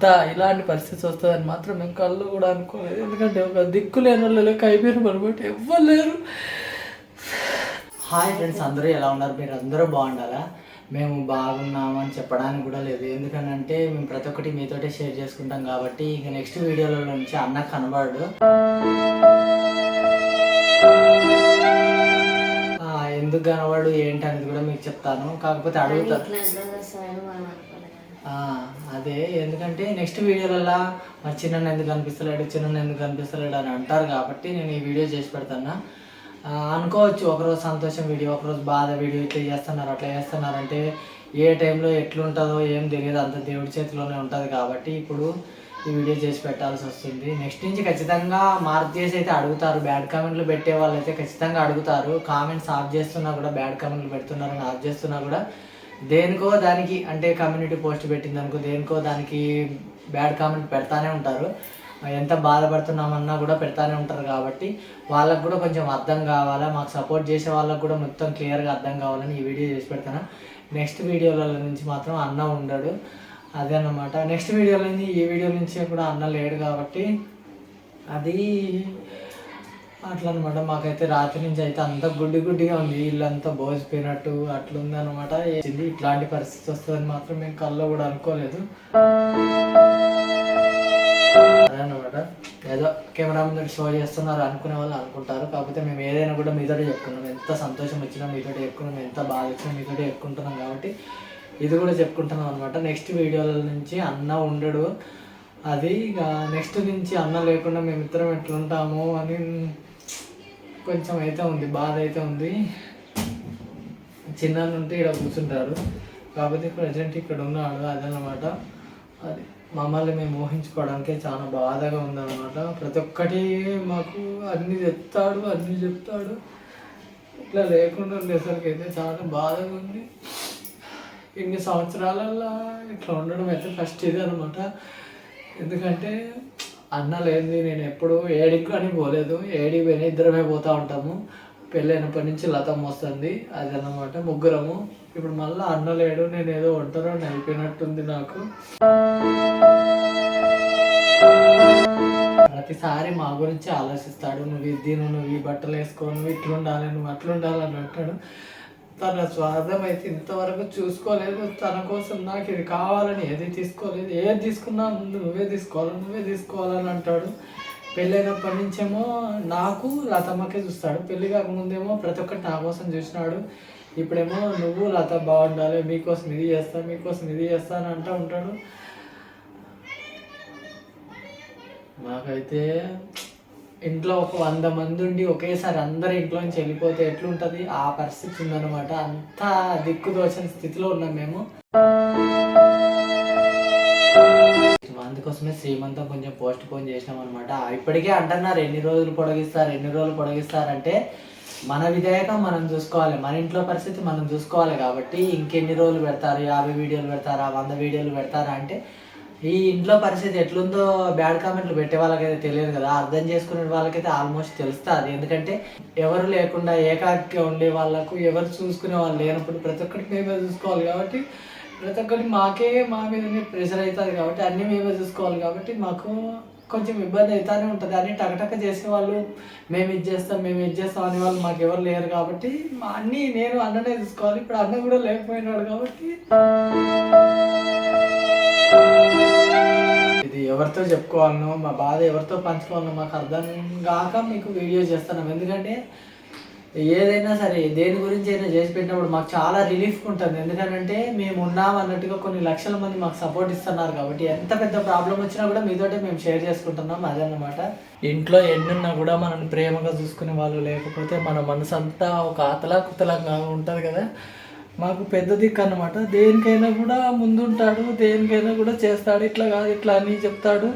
ఇంత ఇలాంటి పరిస్థితి వస్తుందని మాత్రం మేము కళ్ళు కూడా అనుకోలేదు. ఎందుకంటే ఒక దిక్కు లేని వాళ్ళు లెక్క అయిపోయారు అనమాట ఎవ్వరు లేరు. హాయ్ ఫ్రెండ్స్ అందరూ ఎలా ఉన్నారు? మీరు అందరూ బాగుండాలా? మేము బాగున్నామని చెప్పడానికి కూడా లేదు. ఎందుకనంటే మేము ప్రతి ఒక్కటి మీతోటే షేర్ చేసుకుంటాం కాబట్టి ఇక నెక్స్ట్ వీడియోలో నుంచి అన్న కనబడు ఆ, ఎందుకు కనబడు ఏంటి అనేది కూడా మీకు చెప్తాను. కాకపోతే అడుగుతారు ఆ, అదే ఎందుకంటే నెక్స్ట్ వీడియోలలో మరి చిన్న ఎందుకు కనిపిస్తలేడు చిన్న ఎందుకు కనిపిస్తలేడు అని అంటారు కాబట్టి నేను ఈ వీడియో చేసి పెడతాను అనుకోవచ్చు ఒకరోజు సంతోషం వీడియో ఒకరోజు బాధ వీడియో ఇట్లా చేస్తున్నారు అట్లా చేస్తున్నారు అంటే ఏ టైంలో ఎట్లుంటుందో ఏం తెలియదు అంత దేవుడి చేతిలోనే ఉంటుంది కాబట్టి ఇప్పుడు ఈ వీడియో చేసి పెట్టాల్సి వస్తుంది. నెక్స్ట్ నుంచి ఖచ్చితంగా మార్క్ చేసి అయితే అడుగుతారు బ్యాడ్ కామెంట్లు పెట్టే వాళ్ళు అయితే ఖచ్చితంగా అడుగుతారు. కామెంట్స్ ఆఫ్ చేస్తున్నా కూడా బ్యాడ్ కామెంట్లు పెడుతున్నారని ఆఫ్ చేస్తున్నా కూడా దేనికో దానికి అంటే కమ్యూనిటీ పోస్ట్ పెట్టింది అనుకో దేనికో దానికి బ్యాడ్ కామెంట్ పెడతానే ఉంటారు. ఎంత బాధపడుతున్నామన్నా కూడా పెడతానే ఉంటారు కాబట్టి వాళ్ళకు కూడా కొంచెం అర్థం కావాలా? మాకు సపోర్ట్ చేసే వాళ్ళకు కూడా మొత్తం క్లియర్గా అర్థం కావాలని ఈ వీడియో చేసి పెడతాను. నెక్స్ట్ వీడియోల నుంచి మాత్రం అన్న ఉండడు. అదే అన్నమాట. నెక్స్ట్ వీడియోలో నుంచి ఈ వీడియో నుంచి కూడా అన్న లేడు కాబట్టి అది అట్లా అనమాట మాకైతే రాత్రి నుంచి అయితే అంత గుడ్డి గుడ్డిగా ఉంది. ఇల్లంతా బోసిపోయినట్టు అట్లుంది అనమాట ఇట్లాంటి పరిస్థితి వస్తుందని మాత్రం మేము కల్లో కూడా అనుకోలేదు. అనమాట ఏదో కెమెరా ముందు షో చేస్తున్నారు అనుకునే వాళ్ళు అనుకుంటారు. కాకపోతే మేము ఏదైనా కూడా మీతోటే చెప్పుకున్నాం. ఎంత సంతోషం వచ్చినా మీతోటే చెప్పుకున్నాం. ఎంత బాధ వచ్చినా మీతోటే చెప్పుకుంటున్నాం కాబట్టి ఇది కూడా చెప్పుకుంటున్నాం అనమాట నెక్స్ట్ వీడియోల నుంచి అన్న ఉండడు. అది ఇక నెక్స్ట్ నుంచి అన్న లేకుండా మేమిద్దరం ఎట్లుంటాము అని కొంచెం అయితే ఉంది బాధ అయితే ఉంది. చిన్న ఉంటే ఇక్కడ కూర్చుంటారు. కాకపోతే ప్రజెంట్ ఇక్కడ ఉన్నాడు అదనమాట. అది మమ్మల్ని మేము మోహించుకోవడానికే చాలా బాధగా ఉందన్నమాట. ప్రతి ఒక్కటి మాకు అన్ని చెప్తాడు అన్ని చెప్తాడు. ఇట్లా లేకుండా ఉండేసరికి అయితే చాలా బాధగా ఉంది. ఇన్ని సంవత్సరాలలో ఇట్లా ఉండడం అయితే ఫస్ట్ ఇది అనమాట ఎందుకంటే అన్న లేనిది నేను ఎప్పుడు ఏడికి అని పోలేదు. ఏడికి పోయిన ఇద్దరమే పోతూ ఉంటాము. పెళ్ళైనప్పటి నుంచి లతం వస్తుంది. అది అన్నమాట ముగ్గురము. ఇప్పుడు మళ్ళీ అన్న లేడు. నేను ఏదో ఒంటరో అయిపోయినట్టుంది నాకు. ప్రతిసారి మా గురించి ఆలోచిస్తాడు. నువ్వు ఇది నువ్వు ఈ బట్టలు వేసుకో నువ్వు ఇట్లుండాలి. నువ్వు అట్లుండాలి అని అంటాడు. తన స్వార్థం అయితే ఇంతవరకు చూసుకోలేదు. తన కోసం నాకు ఇది కావాలని ఏది తీసుకోలేదు. ఏది తీసుకున్నా ముందు నువ్వే తీసుకోవాలి నువ్వే తీసుకోవాలని అంటాడు. పెళ్ళైనప్పటి నుంచేమో నాకు లతమ్మకే చూస్తాడు. పెళ్ళి కాకముందేమో ప్రతి ఒక్కటి నా కోసం చూసినాడు. ఇప్పుడేమో నువ్వు లత బాగుండాలి మీకోసం ఇది చేస్తా మీకోసం ఇది చేస్తా అని అంటూ ఉంటాడు. మాకైతే ఇంట్లో ఒక వంద మంది ఉండి ఒకేసారి అందరు ఇంట్లో నుంచి వెళ్ళిపోతే ఎట్లుంటుంది? ఆ పరిస్థితి ఉందన్నమాట. అంత దిక్కుదోచని స్థితిలో ఉన్నాం మేము. అందుకోసమే శ్రీమంతం కొంచెం పోస్ట్ పోన్ చేసినాం అనమాట ఇప్పటికే అంటున్నారు ఎన్ని రోజులు పొడిగిస్తారు ఎన్ని రోజులు పొడిగిస్తారంటే మన విధేయకం మనం చూసుకోవాలి. మన ఇంట్లో పరిస్థితి మనం చూసుకోవాలి కాబట్టి ఇంకెన్ని రోజులు పెడతారు? యాభై వీడియోలు పెడతారా? వంద వీడియోలు పెడతారా అంటే ఈ ఇంట్లో పరిస్థితి ఎట్లుందో బ్యాడ్ కామెంట్లు పెట్టే వాళ్ళకైతే తెలియదు కదా. అర్థం చేసుకునే వాళ్ళకైతే ఆల్మోస్ట్ తెలుస్తుంది. ఎందుకంటే ఎవరు లేకుండా ఏకాకిగా ఉండే వాళ్ళకు ఎవరు చూసుకునే వాళ్ళు లేనప్పుడు ప్రతి ఒక్కరికి మేమే చూసుకోవాలి కాబట్టి ప్రతి ఒక్కటి మాకే మా మీదనే ప్రెషర్ అవుతుంది కాబట్టి అన్నీ మేమే చూసుకోవాలి కాబట్టి మాకు కొంచెం ఇబ్బంది అవుతానే ఉంటుంది. అని టకటక చేసే వాళ్ళు మేము ఇది చేస్తాం మేము ఇది చేస్తాం అనే వాళ్ళు మాకు ఎవరు లేరు కాబట్టి మా అన్నీ నేను అన్ననే చూసుకోవాలి. ఇప్పుడు అన్న కూడా లేకపోయినాడు కాబట్టి. ఎవరితో చెప్పుకోవాలనో మా బాధ ఎవరితో పంచుకోవాలనో మాకు అర్థం కాక మీకు వీడియో చేస్తున్నాం. ఎందుకంటే ఏదైనా సరే దేని గురించి అయినా చేసి పెట్టినప్పుడు మాకు చాలా రిలీఫ్ ఉంటుంది. ఎందుకంటే మేము ఉన్నాం అన్నట్టుగా కొన్ని లక్షల మంది మాకు సపోర్ట్ ఇస్తున్నారు కాబట్టి ఎంత పెద్ద ప్రాబ్లం వచ్చినా కూడా మీతోటే మేము షేర్ చేసుకుంటున్నాం అదన్నమాట. ఇంట్లో ఎన్నున్నా కూడా మనల్ని ప్రేమగా చూసుకునే వాళ్ళు లేకపోతే మన మనసు అంతా ఒక ఆతలా కుతలంగా ఉంటుంది కదా. మాకు పెద్ద దిక్కు అనమాట దేనికైనా కూడా ముందుంటాడు దేనికైనా కూడా చేస్తాడు ఇట్లా కాదు ఇట్లా అని చెప్తాడు.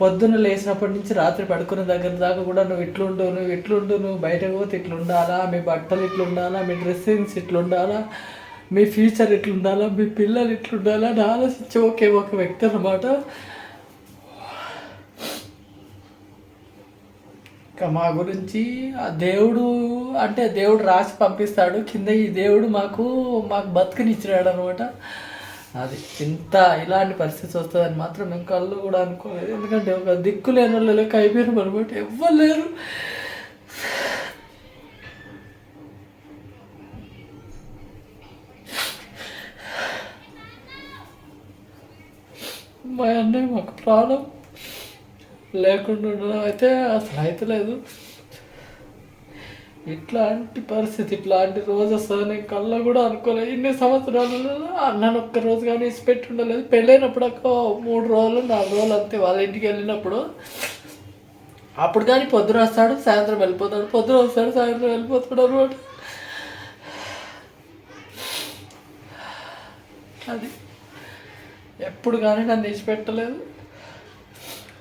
పొద్దున్న లేచినప్పటి నుంచి రాత్రి పడుకున్న దగ్గర దాకా కూడా నువ్వు ఇట్లుండు నువ్వు ఇట్లుండు నువ్వు బయటకు పోతే ఇట్లుండాలా మీ బట్టలు ఇట్లుండాలా మీ డ్రెస్సింగ్స్ ఇట్లుండాలా మీ ఫ్యూచర్ ఇట్లుండాలా మీ పిల్లలు ఇట్లుండాలా అని ఆలోచించి ఒకే ఒక వ్యక్తి అనమాట ఇంకా మా గురించి ఆ దేవుడు అంటే దేవుడు రాసి పంపిస్తాడు. కింద ఈ దేవుడు మాకు మాకు బతుకునిచ్చినాడు అనమాట అది ఇంత ఇలాంటి పరిస్థితి వస్తుందని మాత్రం మేము కళ్ళు కూడా అనుకోలేదు. ఎందుకంటే ఒక దిక్కు లేని వాళ్ళు అయిపోయిన అనమాట ఎవ్వరు లేరు. మా అన్నయ్య మాకు ప్రాణం. లేకుండా ఉండడం అయితే అసలు అయితే లేదు. ఇట్లాంటి పరిస్థితి ఇట్లాంటి రోజు వస్తుంది నేను కళ్ళ కూడా అనుకోలేదు ఇన్ని సంవత్సరాలలో నన్ను ఒక్క రోజు కానీ ఇసి పెట్టి ఉండలేదు. పెళ్ళైనప్పుడు ఒక మూడు రోజులు నాలుగు రోజులు అంతే. వాళ్ళ ఇంటికి వెళ్ళినప్పుడు అప్పుడు కానీ పొద్దున వస్తాడు సాయంత్రం వెళ్ళిపోతాడు. పొద్దున వస్తాడు సాయంత్రం వెళ్ళిపోతాడు అనమాట. అది. ఎప్పుడు కానీ నన్ను విడిచిపెట్టలేదు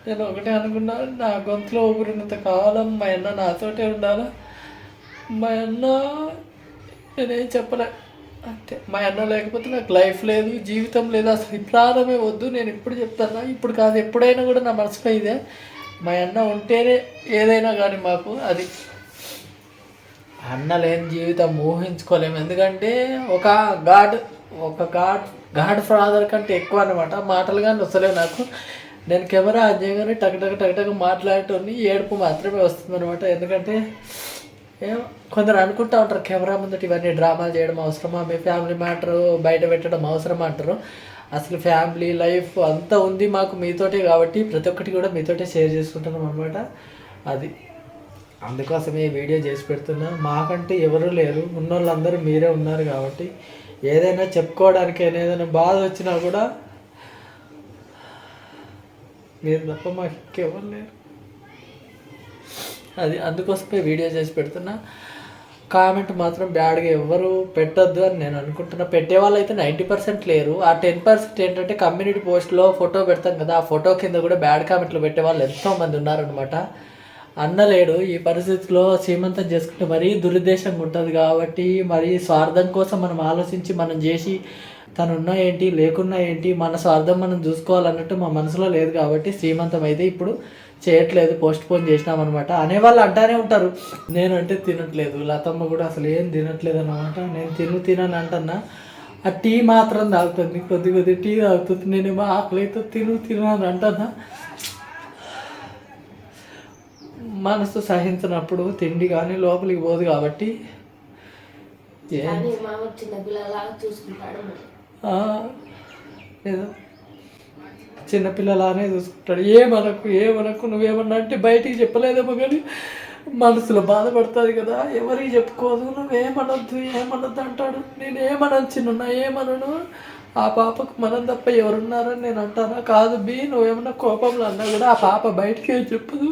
నేను ఒకటే అనుకున్నా నా గొంతులో ఊపిరినంత కాలం మా అన్న నాతోటే ఉండాలా? మా అన్న నేనేం చెప్పలే. అంతే. మా అన్న లేకపోతే నాకు లైఫ్ లేదు జీవితం లేదు అసలు ఈ ప్రాణమే వద్దు నేను ఇప్పుడు చెప్తాను? ఇప్పుడు కాదు ఎప్పుడైనా కూడా నా మనసులో ఇదే. మా అన్న ఉంటేనే ఏదైనా కానీ మాకు అది. అన్న లేని జీవితం ఊహించుకోలేము. ఎందుకంటే ఒక గాడ్ ఒక గాడ్ గాడ్ ఫాదర్ కంటే ఎక్కువ అనమాట మాటలు కానీ వస్తలేవు నాకు. నేను కెమెరా ఆన్ చేయగానే టక్ టక్ టక్ టక్ మాట్లాడేటోని ఏడుపు మాత్రమే వస్తుంది అనమాట ఎందుకంటే ఏం కొందరు అనుకుంటా ఉంటారు కెమెరా ముందట ఇవన్నీ డ్రామాలు చేయడం అవసరమా? మీ ఫ్యామిలీ మ్యాటర్ బయట పెట్టడం అవసరమా అంటారు. అసలు ఫ్యామిలీ లైఫ్ అంతా ఉంది మాకు మీతోటే కాబట్టి ప్రతి ఒక్కటి కూడా మీతోటే షేర్ చేసుకుంటున్నాం అనమాట అది అందుకోసమే ఈ వీడియో చేసి పెడుతున్నా. మాకంటే ఎవరు లేరు. ఉన్నోళ్ళందరూ మీరే ఉన్నారు కాబట్టి ఏదైనా చెప్పుకోవడానికి ఏదైనా బాధ వచ్చినా కూడా మీరు తప్ప మాకు ఇంకెవరు లేరు. అది అందుకోసమే వీడియో చేసి పెడుతున్నా. కామెంట్ మాత్రం బ్యాడ్గా ఎవ్వరు పెట్టద్దు అని నేను అనుకుంటున్నా. పెట్టే వాళ్ళు అయితే నైంటీ పర్సెంట్ లేరు. ఆ టెన్ పర్సెంట్ ఏంటంటే కమ్యూనిటీ పోస్ట్లో ఫోటో పెడతాం కదా ఆ ఫోటో కింద కూడా బ్యాడ్ కామెంట్లు పెట్టే వాళ్ళు ఎంతో మంది ఉన్నారనమాట అన్నలేడు ఈ పరిస్థితిలో సీమంతం చేసుకుంటే మరీ దురుద్దేశంగా ఉంటుంది కాబట్టి మరీ స్వార్థం కోసం మనం ఆలోచించి మనం చేసి తను ఉన్నా ఏంటి లేకున్నా ఏంటి మన స్వార్థం మనం చూసుకోవాలన్నట్టు మా మనసులో లేదు కాబట్టి శ్రీమంతం అయితే ఇప్పుడు చేయట్లేదు పోస్ట్ పోన్ చేసినామన్నమాట అనేవాళ్ళు అంటానే ఉంటారు. నేనంటే తినట్లేదు లతమ్మ కూడా అసలు ఏం తినట్లేదు అన్నమాట. నేను తిను తినని అంటున్నా. ఆ టీ మాత్రం తాగుతుంది కొద్ది కొద్ది టీ తాగుతుంది. నేనేమో ఆకలితో తిను తిను అని అంటున్నా. మనసు సహించినప్పుడు తిండి కానీ లోపలికి పోదు కాబట్టి చూసుకుంటాడు ఏదో చిన్నపిల్లలానే చూసుకుంటాడు. ఏమనకు ఏమనకు నువ్వేమన్నా అంటే బయటికి చెప్పలేదేమో కానీ మనసులో బాధపడుతుంది కదా. ఎవరికి చెప్పుకోదు నువ్వేమనొద్దు ఏమనొద్దు అంటాడు. నేను ఏమనను చిన్న ఏమనను? ఆ పాపకు మనం తప్ప ఎవరున్నారని నేను అంటానా? కాదు బి నువ్వేమన్నా కోపంలో అన్నా కూడా ఆ పాప బయటికి చెప్పదు.